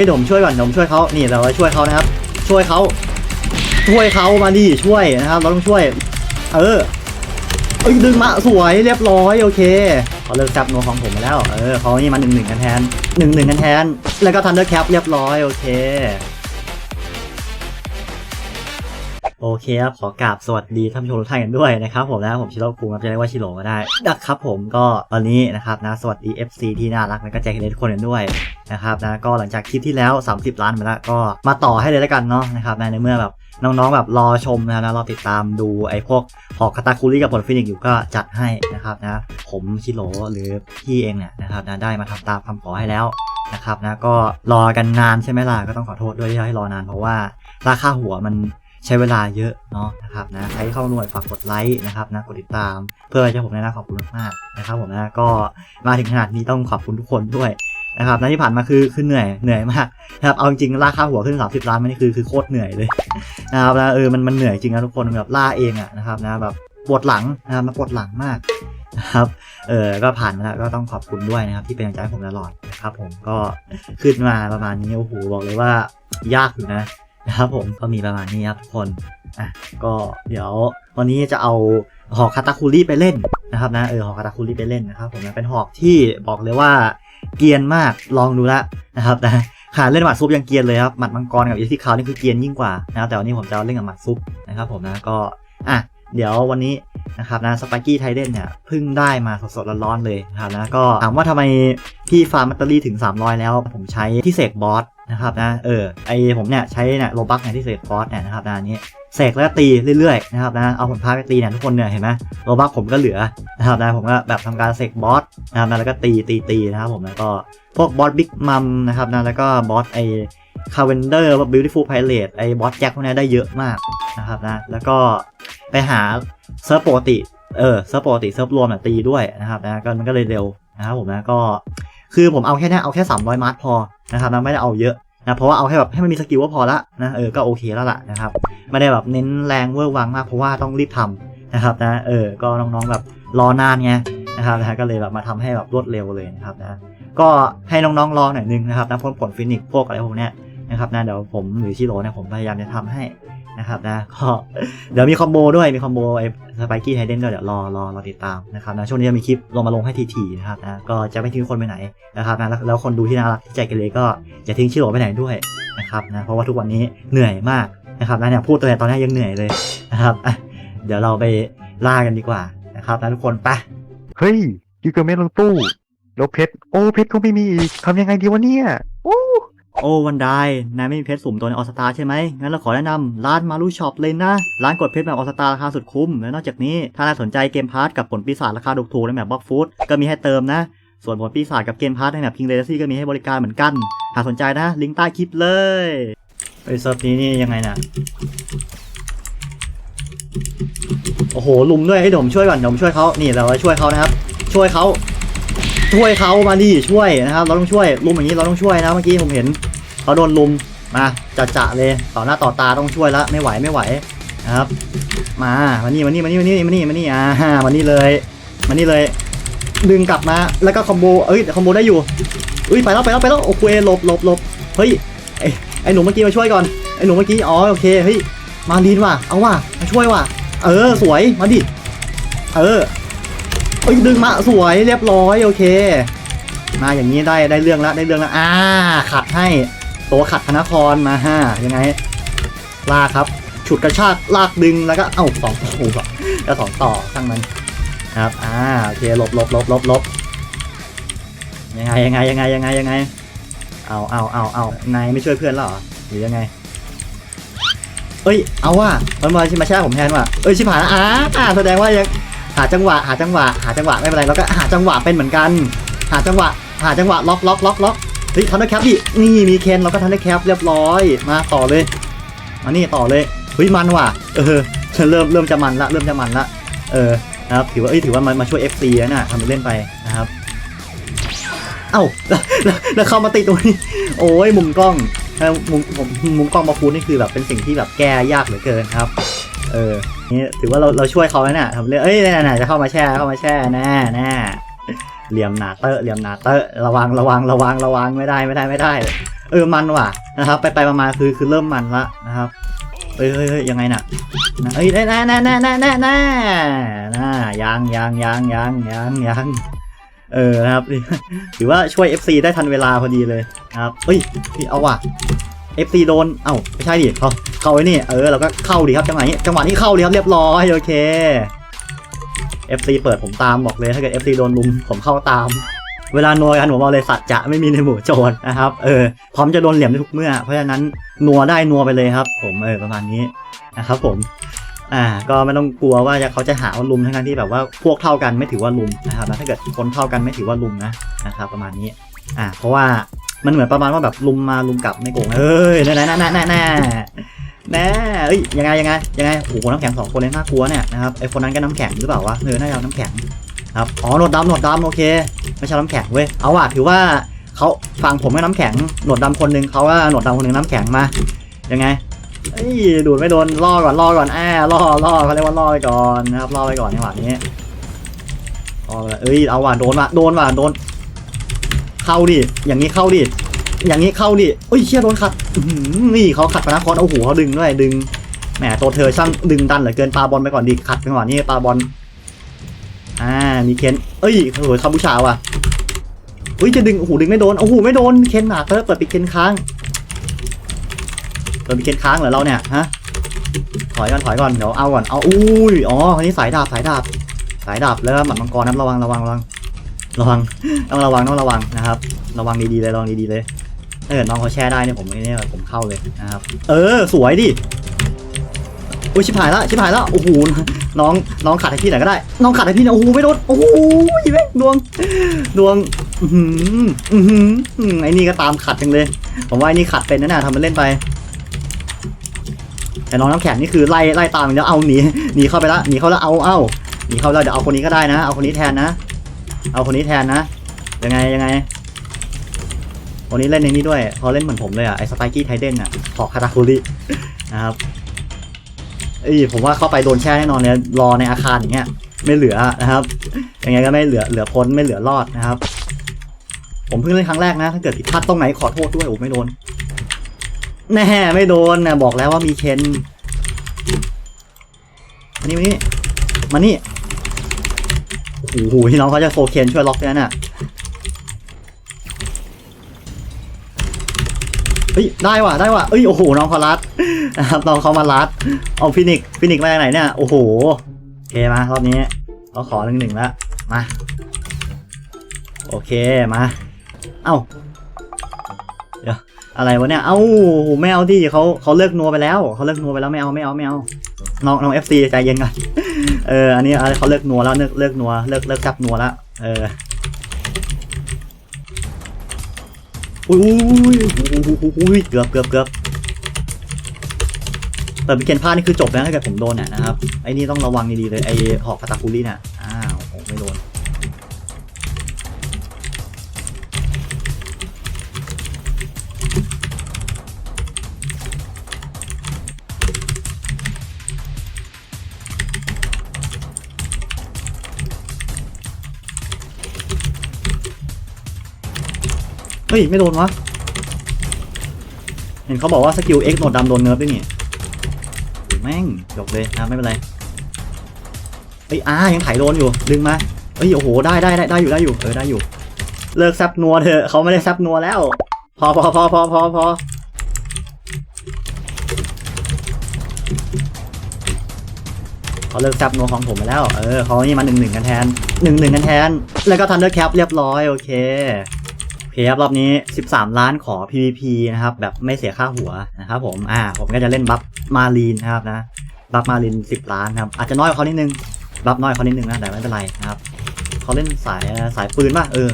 ให้ผมช่วยก่อนผมช่วยเขานี่เราช่วยเขานะครับ ช่วยเขาช่วยเขามาดิช่วยนะครับ เราต้องช่วย เออเอ้ยดึงมาสวยเรียบร้อยโอเคเขาเลิกจับนัวของผมมาแล้วเออเขานี่มาหนึ่งหนึ่งกันแทนหนึ่งหนึ่งกันแทน แล้วก็ทันเดอร์แคปเรียบร้อยโอเค โอเคครับ ขอกราบสวัสดีท่านผู้ชมทุกท่านกันด้วยนะครับผมนะผมชิโร่คุงครับจะเรียกว่าชิโร่ก็ได้นะครับผมก็ตอนนี้นะครับนะสวัสดี FC ที่น่ารักและก็ใจเย็นทุกคนกันด้วยนะครับนะก็หลังจากคลิปที่แล้ว 30 ล้านไปแล้วก็มาต่อให้เลยแล้วกันเนาะนะครับในเมื่อแบบน้องๆแบบรอชมนะครับนะรอติดตามดูไอ้พวกหอกคาตาคุริกับผลฟินิกอยู่ก็จัดให้นะครับนะผมชิโร่หรือพี่เองเนี่ยนะครับนะได้มาทำตามคำขอให้แล้วนะครับนะก็รอกันนานใช่ไหมล่ะก็ต้องขอโทษด้วยที่ให้รอนานเพราะว่าราคาหัวมัน ใช้เวลาเยอะเนาะนะครับนะใครที่เข้ามาหน่วยฝากกดไลค์นะครับนะกดติดตาม เพื่อจะผมนะนะขอบคุณมากๆนะครับ ผมนะก็มาถึงขนาดนี้ต้องขอบคุณทุกคนด้วยนะครับนะที่ผ่านมาคือคือเหนื่อยเหนื่อยมากนะครับเอาจริงๆราคาหัวขึ้น30ล้านมันนี่คือคือโคตรเหนื่อยเลยนะครับนะเออมันมันเหนื่อยจริงนะทุกคนแบบล่าเองอะนะครับนะแบบปวดหลังนะครับมาปวดหลังมากนะครับ เออก็ผ่านมาแล้วก็ต้องขอบคุณด้วยนะครับ ที่เป็นกำลังใจให้ผมตลอดนะครับ ผมก็ขึ้นมาประมาณนี้โอ้โหบอกเลยว่ายากอยู่นะ นะครับผมก็มีประมาณนี้ครับทุกคนอะก็เดี๋ยววันนี้จะเอาหอกคาตาคุริไปเล่นนะครับนะเออหอกคาตาคุริไปเล่นนะครับผมนะเป็นหอกที่บอกเลยว่าเกียนมากลองดูละนะครับนะขาเล่นหมัดซุปยังเกียนเลยครับหมัดมังกรกับอีที่เขานี่คือเกียนยิ่งกว่านะครับแต่วันนี้ผมจะเล่นกับหมัดซุปนะครับผมนะก็อะเดี๋ยววันนี้ นะครับนะสปากี้ไทเดนเนี่ยเพิ่งได้มาสดๆร้อนๆเลยนะครับนะก็ถามว่าทำไมพี่ฟาร์มมัตเตอรี่ถึง 300 แล้วผมใช้ที่เสกบอสนะครับนะเออไอผมเนี่ยใช้เนี่ยโลบักเนี่ยที่เสกฟอสเนี่ยนะครับนะนี้เสกแล้วก็ตีเรื่อยๆนะครับนะเอาผลพาไปตีเนี่ยทุกคนเนี่ยเห็นไหมโลบักผมก็เหลือนะครับนะผมก็แบบทำการเสกบอสนะครับนะแล้วก็ตีตีตีนะครับผมแล้วก็พวกบอสบิ๊กมัมนะครับนะแล้วก็บอสไอ คาเวนเดอร์บิวตี้ฟูลไพเรตไอบอสแจ็คพวกนี้ได้เยอะมากนะครับนะแล้วก็ไปหาเซิร์ฟปกติเออเซิร์ฟปกติเซิร์ฟรวมเนี่ยตีด้วยนะครับนะก็มันก็เลยเร็วนะครับผมนะก็คือผมเอาแค่นี้เอาแค่ 300 มาร์ทพอนะครับนะไม่ได้เอาเยอะนะเพราะว่าเอาให้แบบให้มันมีสกิลก็พอละนะเออก็โอเคแล้วล่ะนะครับไม่ได้แบบเน้นแรงเวอร์วังมากเพราะว่าต้องรีบทำนะครับนะเออก็น้องๆแบบรอนานไงนะครับนะก็เลยแบบมาทำให้แบบรวดเร็วเลยนะครับนะก็ให้น้องๆรอหน่อยนึงนะครับนะผลผลฟินิกพวกอะไรพวกเนี้ย นะครับนะเดี๋ยวผมหรือชิโร่เนี่ยผมพยายามจะทำให้นะครับนะก็เดี๋ยวมีคอมโบด้วยมีคอมโบไอ้สไปกี้ไฮเดนด้วยเดี๋ยวรอรอรอติดตามนะครับนะช่วงนี้จะมีคลิปลงมาลงให้ทีๆนะครับนะก็จะไม่ทิ้งคนไปไหนนะครับนะแล้วแล้วคนดูที่น่ารักที่ใจเกเรก็อย่าทิ้งชิโร่ไปไหนด้วยนะครับนะเพราะว่าทุกวันนี้เหนื่อยมากนะครับนะเนี่ยพูดตัวเนี่ตอนนี้ยังเหนื่อยเลยนะครับเดี๋ยวเราไปล่ากันดีกว่านะครับนะทุกคนไปเฮ้ยยูเกอร์เมนลงตู้แล้วเพชรโอ้เพชรก็ไม่มีอีกทำยังไงดีวะเนี่ย โอ้วันไดนายไม่มีเพชรสุ่มตัวในออสตาใช่ไหม งั้นเราขอแนะนำร้านมารูช็อปเลยนะ ร้านกดเพชรแบบออสตาราคาสุดคุ้ม และนอกจากนี้ ถ้านายสนใจเกมพาร์ทกับผลปีศาจราคาถูกๆในแบบบล็อกฟูดก็มีให้เติมนะ ส่วนผลปีศาจกับเกมพาร์ทในแบบพิงเลซี่ก็มีให้บริการเหมือนกัน หากสนใจนะ ลิงก์ใต้คลิปเลยไอ้เซิร์ฟนี้นี่ยังไงนะโอ้โหลุมด้วยให้ผมช่วยก่อนผมช่วยเขานี่เราช่วยเขานะครับ ช่วยเขา ช่วยเขามาดิช่วยนะครับ เราต้องช่วยลุมอย่างนี้เราต้องช่วยนะเมื่อกี้ผมเห็นเขาโดนลุมมาจะจะเลยต่อหน้าต่อตาต้องช่วยละไม่ไหวไม่ไหวนะครับ มามานี่มานี่มานี่มานี่มานี่มานี่อ่ามานี่เลยมานี่เลย ดึงกลับมาแล้วก็คอมโบเอ้ยคอมโบได้อยู่อุ้ยไปแล้วไปแล้วไปแล้วโอเคหลบหลบหลบเฮ้ยไอไอหนูเมื่อกี้มาช่วยก่อนไอหนูเมื่อกี้อ๋อโอเคเฮ้ยมาดีนว่ะเอาว่ะมาช่วยว่ะ เออสวยมาดิเออ อ้ยดึงมาสวยเรียบร้อยโอเค มาอย่างนี้ได้ได้เรื่องแล้วได้เรื่องแล้วอ่าขัดให้ตัวขัดธนครมาห้ายังไงลากครับ ฉุดกระชากลากดึงแล้วก็เอ้าสองโอ้โหก็สองต่อช่างมันครับอ่าโอเคลบลบลบลบลบยังไงยังไงยังไงยังไงยังไงเอาเอาเอาเอานายไม่ช่วยเพื่อนหรอหรือยังไงเอ้ย เอาว่ะมันมาชิมาแช่ผมแทนว่ะเอ้ยชิบหายแล้วอ่าอ่าแสดงว่ายังาจังหวะ หาจังหวะ หาจังหวะไม่เป็นไรแล้วก็หาจังหวะเป็นเหมือนกัน หาจังหวะ หาจังหวะล็อกล็อกล็อกล็อกเฮ้ยทันได้แคปดินี่มีเคนเราก็ทันได้แคปเรียบร้อย มาต่อเลยมานี่ต่อเลยเฮ้ยมันว่ะเออเริ่มเริ่มจะมันละเริ่มจะมันละเออนะครับถือว่าเอ้ยถือว่ามันมาช่วย FC แล้วนะทำเป็นเล่นไปนะครับเอ้าแล้วแล้วเข้ามาติดตรงนี้ โอ้ยมุมกล้องมุมผมมุมกล้องมาคูนี่คือแบบเป็นสิ่งที่แบบแก้ยากเหลือเกินครับ เออ นี่ถือว่าเราเราช่วยเขาแล้วน่ะทำเรื่องเอ้ยน่ะๆจะเข้ามาแช่เข้ามาแช่แน่แน่เหลี่ยมหนาเตอะเหลี่ยมหนาเตอะระวังระวังระวังระวังไม่ได้ไม่ได้ไม่ได้ เออมันว่ะนะครับ ไปไปมาคือคือเริ่มมันละนะครับเฮ้ยเฮ้ยยังไงน่ะเอ้ยแน่แน่แน่แน่แน่แน่แน่ายังยังยังยังยังยังเออนะครับถือว่าช่วย FC ได้ทันเวลาพอดีเลยครับเฮ้ยเอาว่ะ FC โดน เอ้าไม่ใช่ดิเขาเข้าไว้นี่ เออเราก็เข้าดีครับจังหวะนี้จังหวะนี้เข้าดีครับเรียบร้อยโอเค FC เปิดผมตามบอกเลยถ้าเกิด FC โดนลุมผมเข้าตาม เวลานัวกันผมบอกเลยสัตว์จะไม่มีในหมู่โจรนะครับ เออพร้อมจะโดนเหลี่ยมได้ทุกเมื่อ เพราะฉะนั้นนัวได้นัวไปเลยครับ ผมเออประมาณนี้นะครับผมอ่าก็ไม่ต้องกลัวว่าจะเขาจะหาว่าลุมทั้งๆที่แบบว่าพวกเท่ากันไม่ถือว่าลุมนะครับแล้วถ้าเกิดคนเท่ากันไม่ถือว่าลุมนะนะครับประมาณนี้ อ่าเพราะว่ามันเหมือนประมาณว่าแบบลุมมาลุมกลับไม่โกงเอ้ยแน่แน่แน่แน่แน่แน่เอ้ยยังไงยังไงยังไงโอ้โหน้ำแข็งสองคนเลยน่ากลัวเนี่ยนะครับไอคนนั้นก็น้ำแข็งหรือเปล่าวะเออน่าจะน้ำแข็งครับอ๋อหนวดดำหนวดดำโอเค ไม่ใช่น้ำแข็งเว้ยเอาว่ะถือว่าเขาฟังผมกับน้ำแข็งหนวดดำคนหนึ่งเขาว่าหนวดดำคนหนึ่งน้ำแข็งมายังไงเอ้ยดูดไม่โดนล่อก่อนล่อก่อนอ่าล่อล่อเขาเรียกว่าล่อไปก่อนนะครับล่อไปก่อนในหวะนี้ล่อเอ้ยเอาว่ะโดนว่ะโดนว่ะโดน เข้าดิ อย่างนี้เข้าดิ อย่างนี้เข้าดิโอ้ยเชี่ยโดนขัดนี่เขาขัดพนักคอนโอ้โหเขาดึงด้วยดึง แหมตัวเธอช่างดึงดันเหลือเกินปาบอลไปก่อนดิ ขัดจังหวะนี้ปาบอล อ่า มีเคนเอ้ยโอ้โหคาบูชาว่ะอุ้ยจะดึงโอ้โหดึงไม่โดนโอ้โหไม่โดนเคนหนักเออเปิดปิดเคนค้างเปิดปิดเคนค้างเหรอเราเนี่ยฮะถอยก่อนถอยก่อนเดี๋ยวเอาก่อนเอาอุ้ยอ๋ออันนี้สายดาบสายดาบสายดาบแล้วหมัดมังกรนะระวังระวังระวัง ระวังต้องระวังต้องระวังนะครับ ระวังดีๆเลยระวังดีๆเลยถ้าเกิดน้องเขาแช่ได้เนี่ยผมเนี่ยผมเข้าเลยนะครับ เออ สวยดิอุ้ยชิบหายละชิบหายละโอ้โหน้องน้องขัดให้พี่หน่อยก็ได้ น้องขัดให้พี่หน่อยโอ้โหไม่โดนโอ้โหแม่งดวงดวงอือหืออือหืออืมไอ้นี่ก็ตามขัดจังเลย ผมว่าไอ้นี่ขัดเป็นนะน่ะทำมันเล่นไป แต่น้องน้ำแข็งนี่คือไล่ไล่ตามอย่างเดียวเอาหนีหนีเข้าไปละหนีเข้าแล้วเอาเอาหนีเข้าแล้วเดี๋ยวเอาคนนี้ก็ได้นะ เอาคนนี้แทนนะ เอาคนนี้แทนนะ ยังไงยังไงคนนี้เล่นในนี้ด้วยเขาเล่นเหมือนผมเลยอะ ไอสไปกี้ไทเดนอะขอคาตาคุรินะครับเอ้ยผมว่าเข้าไปโดนแช่แน่นอนเลยรอในอาคารอย่างเงี้ย ไม่เหลือนะครับ ยังไงก็ไม่เหลือเหลือพ้นไม่เหลือรอดนะครับ ผมเพิ่งเล่นครั้งแรกนะ ถ้าเกิดผิดพลาดตรงไหนขอโทษด้วยโอ้ไม่โดน แน่ไม่โดนนะบอกแล้วว่ามีเคนมานี่มานี่มานี่ โอ้โหน้องเขาจะโฟเคนช่วยล็อกด้วน่ะเฮ้ยได้ว่ะได้ว่ะเอ้ยโอ้โหน้องเขารัดนะครับน้องเขามารัดเอาฟินิกฟินิกมาจากไหนเนี่ยโอ้โหโอเคมารอบนี้เราขอหนึ่งหนึ่งแล้วมาโอเคมาเอ้าเดี๋ยวอะไรวะเนี่ยเอ้าไม่เอาที่เขาเขาเลิกนัวไปแล้วเขาเลิกนัวไปแล้วไม่เอาไม่เอาไม่เอา น้องน้องเอฟซีใจเย็นก่อนเอออันนี้อะไรเขาเลิกนัวแล้วเลิกเลิกนัวเลิกเลิกจับนัวแล้วเอออุ้ยอุ้ยอุ้ยเกือบเกือบเกือบแต่เป็นเกนพลาดนี่คือจบแล้วถ้าเกิดผมโดนเนี่ยนะครับไอ้นี่ต้องระวังดีๆเลยไอ้หอกคาตาคุริน่ะ เฮ้ย ไม่โดนวะ เห็นเขาบอกว่าสกิล X โหนดดำโดนเนิร์ฟด้วยนี่แม่งจบเลยนะไม่เป็นไรเฮ้ยอายังไถโดนอยู่ดึงมาเฮ้ยโอ้โหได้ได้ได้ได้อยู่ได้อยู่เออได้อยู่ เลิกซับนัวเถอะเขาไม่ได้ซับนัวแล้ว พอพอพอพอพอพอเขาเลิกซับนัวของผมไปแล้ว เออเขานี่มาหนึ่งหนึ่งกันแทนหนึ่งหนึ่งกันแทน แล้วก็ทันเดอร์แคปเรียบร้อยโอเค อเคครับรอบนี้ 13 ล้านขอ PVP นะครับ แบบไม่เสียค่าหัวนะครับผมอ่าผมก็จะเล่นบัฟมารีนนะครับนะบัฟมารีน10 ล้านครับอาจจะน้อยกว่าเขานิดนึงบัฟน้อยกว่าเขานิดนึงนะแต่ไม่เป็นไรนะครับเขาเล่นสายสายปืนป่ะเออ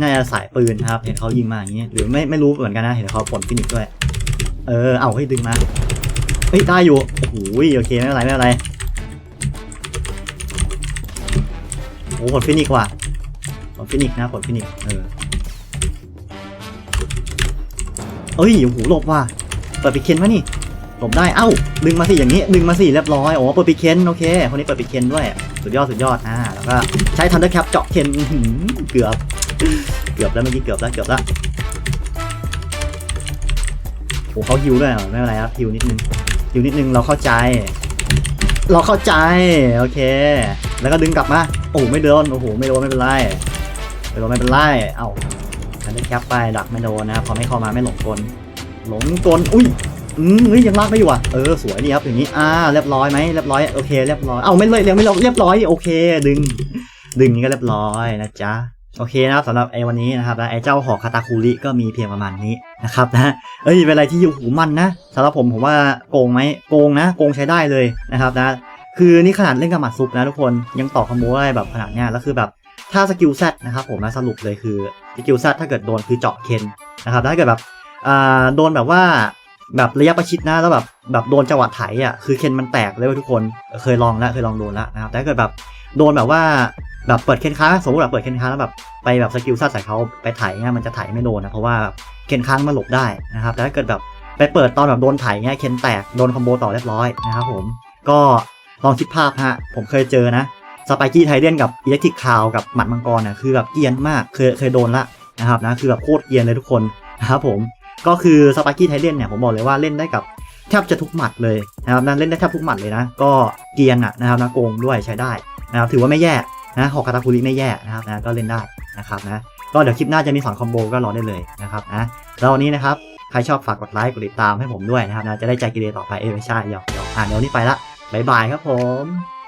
น่าจะสายปืนนะครับ เห็นเขายิงมาอย่างนี้หรือไม่ไม่รู้เหมือนกันนะเห็นเขาผลฟินิกด้วย เออเอาให้ดึงมาเฮ้ยได้อยู่โอ้โหโอเคไม่เป็นไรไม่เป็นไรโอ้ผลฟินิกว่ะผลฟินิกนะผลฟินิกเออ เอ้ยโอ้โหหลบว่ะเปิดปิเคนวะนี่หลบได้เอ้า ดึงมาสิอย่างนี้ดึงมาสิเรียบร้อยโอ้เปิดปิเคนโอเคคนนี้เปิดปิเคนด้วยสุดยอดสุดยอดอ่าแล้วก็ใช้ทันเดอร์แคปเจาะเคนเกือบ เกือบแล้วเมื่อกี้เกือบแล้วเกือบแล้วอ้เขาฮิวด้วยไม่เป็นไรครับฮิวนิดนึงฮิวนิดนึงเราเข้าใจ เราเข้าใจโอเค แล้วก็ดึงกลับมาโอ้โหไม่โดนโอ้โหไม่โดนไม่เป็นไรไม่โดนไม่เป็นไรเอ้า อันนี้แคปไปดักไม่โดนนะครับพอไม่เข้ามาไม่หลงกลหลงกลอุ้ยอืมเฮ้ยยังลากไม่อยู่อะเออสวยดีครับอย่างนี้อ่าเรียบร้อยไหมเรียบร้อยโอเคเรียบร้อยเอ้าไม่เลยยังไม่เรียบร้อยโอเค ดึง ดึงนี้ก็เรียบร้อยนะจ๊ะโอเคนะครับสำหรับไอ้วันนี้นะครับและไอ้เจ้าหอคาตาคุริก็มีเพียงประมาณนี้นะครับนะเอ้ยเป็นอะไรที่อยู่หูมันนะสำหรับผมผมว่าโกงไหมโกงนะ โกงใช้ได้เลยนะครับนะคือนี่ขนาดเล่นกับหมัดซุปนะทุกคนยังต่อคอมโบได้แบบขนาดเนี้ยแล้วคือแบบ ถ้าสกิลแซดนะครับผมนะสรุปเลยคือสกิลแซดถ้าเกิดโดนคือเจาะเคนนะครับถ้าเกิดแบบอ่าโดนแบบว่าแบบระยะประชิดนะแล้วแบบแบบโดนจังหวะไถอะคือเคนมันแตกเลยทุกคนเคยลองแล้วเคยลองโดนแล้วนะครับแต่ถ้าเกิดแบบโดนแบบว่าแบบเปิดเคนค้างสมมติแบบเปิดเคนค้างแล้วแบบไปแบบสกิลแซดใส่เขาไปไถเงี้ยมันจะไถไม่โดนนะเพราะว่าเคนค้างมันหลบได้นะครับแต่ถ้าเกิดแบบไปเปิดตอนแบบโดนไถเงี้ยเคนแตกโดนคอมโบต่อเรียบร้อยนะครับผมก็ลองคิดภาพฮะผมเคยเจอนะ สไปกี้ไทเดนกับอิเล็กทริกคาวกับหมัดมังกรน่ะคือแบบเกียนมากเคยเคยโดนละนะครับนะคือแบบโคตรเกียนเลยทุกคนนะครับผมก็คือสไปกี้ไทเดนเนี่ยผมบอกเลยว่าเล่นได้กับแทบจะทุกหมัดเลยนะครับนั่นเล่นได้แทบทุกหมัดเลยนะ ก็เกียนอะนะครับนะโกงด้วยใช้ได้นะครับถือว่าไม่แย่นะหอกคาตาคุริไม่แย่นะครับนะก็เล่นได้นะครับนะก็เดี๋ยวคลิปหน้าจะมีสอนคอมโบก็รอได้เลยนะครับนะแล้ววันนี้นะครับใครชอบฝากกดไลค์กดติดตามให้ผมด้วยนะครับนะจะได้ใจกีเรต่อไปเอ้ยไม่ใช่หยอกหยอกอ่านเดี๋ยวนี้ไปละบายบายครับผม